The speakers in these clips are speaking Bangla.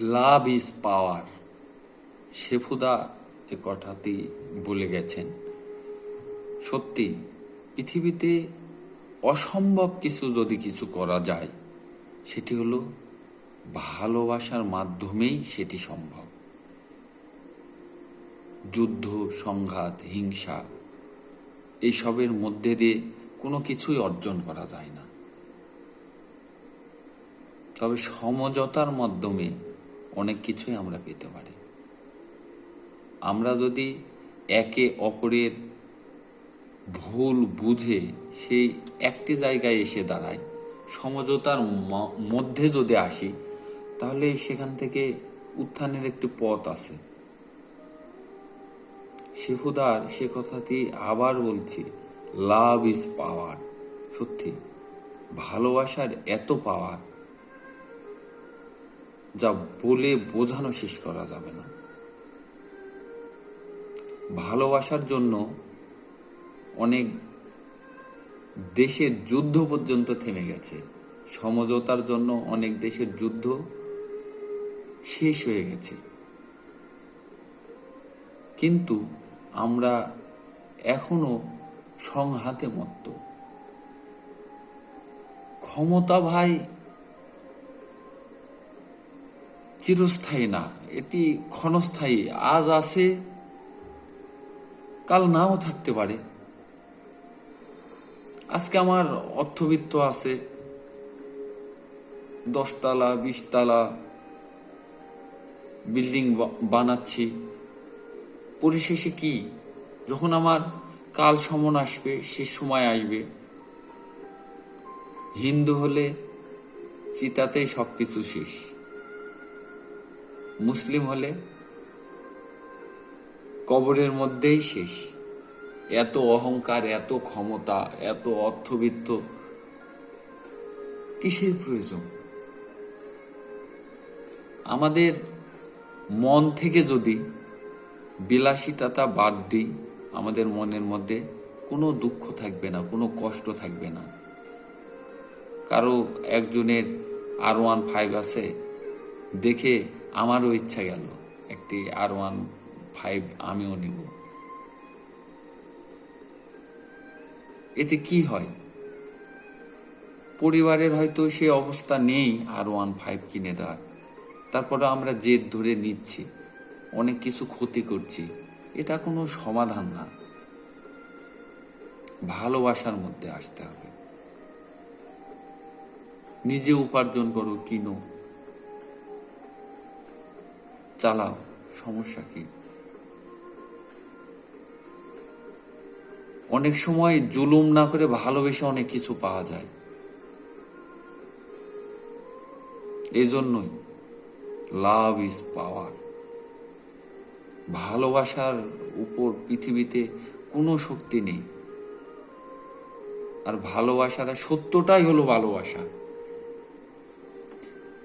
Love is power. শেফুদা এ কথাটি বলে গেছেন। সত্যি, পৃথিবীতে অসম্ভব কিছু যদি কিছু করা যায়, সেটি হলো ভালোবাসার মাধ্যমেই সেটি সম্ভব। যুদ্ধ, সংঘাত, হিংসা এইসবের মধ্যে দিয়ে কোনো কিছুই অর্জন করা যায় না। তবে সমঝোতার মাধ্যমে অনেক কিছুই আমরা পেতে পারি। আমরা যদি একে অপরের ভুল বুঝে সেই একটি জায়গায় এসে দাঁড়াই, সমঝোতার মধ্যে যদি আসি, তাহলে সেখান থেকে উত্থানের একটি পথ আছে। শিহুদার সে কথাটি আবার বলছি, লাভ ইজ পাওয়ার। সত্যি, ভালোবাসার এত পাওয়ার যা বলে বোঝানো শেষ করা যাবে না। ভালোবাসার জন্য অনেক দেশের যুদ্ধ পর্যন্ত থেমে গেছে। সমঝোতার জন্য অনেক দেশের যুদ্ধ শেষ হয়ে গেছে। কিন্তু আমরা এখনও সংহাতে মত্ত। ক্ষমতা ভাই চিরস্থায়ী না, এটি ক্ষণস্থায়ী। আজ আছে, কাল নাও থাকতে পারে। আজকে আমার অর্থবিত্ত আছে, দশতলা, বিশতলা, বিল্ডিং বানাচ্ছি। পরিশেষে কি? যখন আমার কাল সমন আসবে, সে সময় আসবে। হিন্দু হলে চিতাতেই সবকিছু শেষ। মুসলিম হলে কবরের মধ্যেই শেষ। এত অহংকার, এত ক্ষমতা, এত অর্থবিত্ত, কিসের প্রয়োজন? আমাদের মন থেকে যদি বিলাসিতাটা বাদ দিই, আমাদের মনের মধ্যে কোনো দুঃখ থাকবে না, কোনো কষ্ট থাকবে না। কারও একজনের আর ওয়ান ফাইভ আছে, দেখে আমারও ইচ্ছা গেল, একটি আর ওয়ান ফাইভ আমিও নিব। এতে কি হয়? পরিবারের হয়তো সে অবস্থা নেই আর ওয়ান ফাইভ কিনে দেওয়ার। তারপরে আমরা জেদ ধরে নিচ্ছি, অনেক কিছু ক্ষতি করছি, এটা কোনো সমাধান না। ভালোবাসার মধ্যে আসতে হবে। নিজে উপার্জন করো, কিনো চালাও, সমস্যা কি? অনেক সময় জুলুম না করে ভালোবেসে অনেক কিছু পাওয়া যায়। এই জন্যই লাভ ইজ পাওয়ার ভালোবাসার উপর পৃথিবীতে কোনো শক্তি নেই। আর ভালোবাসাটা সত্যটাই হলো ভালোবাসা।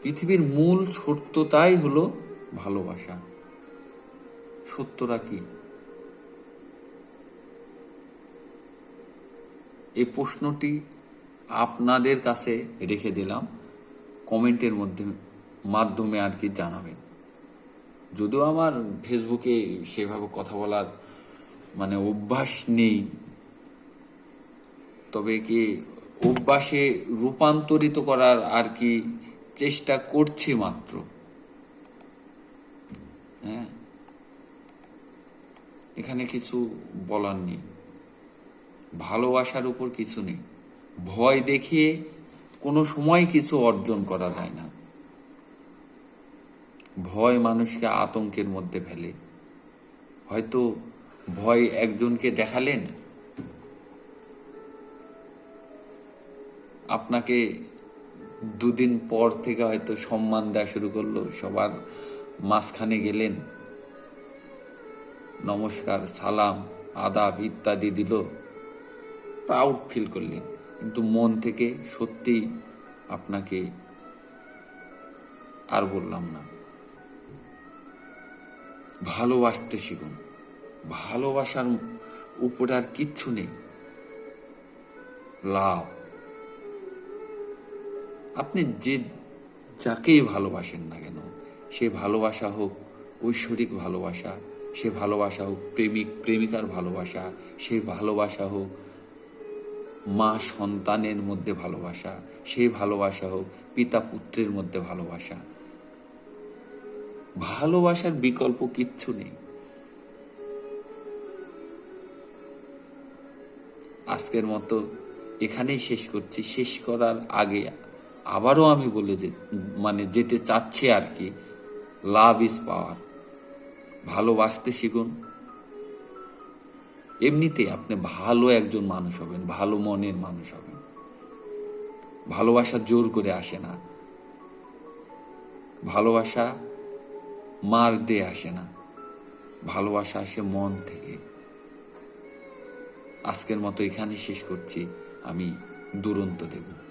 পৃথিবীর মূল সত্যতাই হলো ভালোবাসা। সত্যটা কি? এই প্রশ্নটি আপনাদের কাছে রেখে দিলাম। কমেন্টের মধ্যে, মাধ্যমে আর কি জানাবেন। যদিও আমার ফেসবুকে সেভাবে কথা বলার মানে অভ্যাস নেই, তবে কি অভ্যাসে রূপান্তরিত করার আর কি চেষ্টা করছি মাত্র। এখানে কিছু বলার নেই। ভালোবাসার উপর কিছু নেই। ভয় দেখিয়ে কোনো সময় কিছু অর্জন করা যায় না। ভয় মানুষকে আতঙ্কের মধ্যে ফেলে। হয়তো ভয় একজনকে দেখালেন। আপনাকে দুদিন পর থেকে হয়তো সম্মান দেওয়া শুরু করল। সবার মাঝখানে গেলেন। নমস্কার, সালাম, আদাব ইত্যাদি দিল। প্রাউড ফিল করলেন। কিন্তু মন থেকে সত্যিই আপনাকে আর বললাম না। ভালোবাসতে শিখুন। ভালোবাসার উপরে আর কিচ্ছু নেই। লাভ। আপনি যে যাকেই ভালোবাসেন না কেন, সে ভালোবাসা হোক, ঐশ্বরিক ভালোবাসা সে ভালোবাসা হোক, প্রেমিক, প্রেমিকার ভালোবাসা, সে ভালোবাসা হোক, মা সন্তানের মধ্যে ভালোবাসা সেই ভালোবাসা হোক, পিতা পুত্রের মধ্যে ভালোবাসা। ভালোবাসার বিকল্প কিচ্ছু নেই। আজকের মতো এখানেই শেষ করছি। শেষ করার আগে আবারও আমি বলে যে মানে যেতে চাচ্ছি আর কি, লাভ ইজ পাওয়ার। ভালোবাসতে শিখুন। এমনিতে আপনি ভালো একজন মানুষ হবেন, ভালো মনের মানুষ হবেন। ভালোবাসা জোর করে আসে না। ভালোবাসা মার দিয়ে আসে না। ভালোবাসা আসে মন থেকে। আজকের মতো এখানে শেষ করছি। আমি দুরন্ত দেব।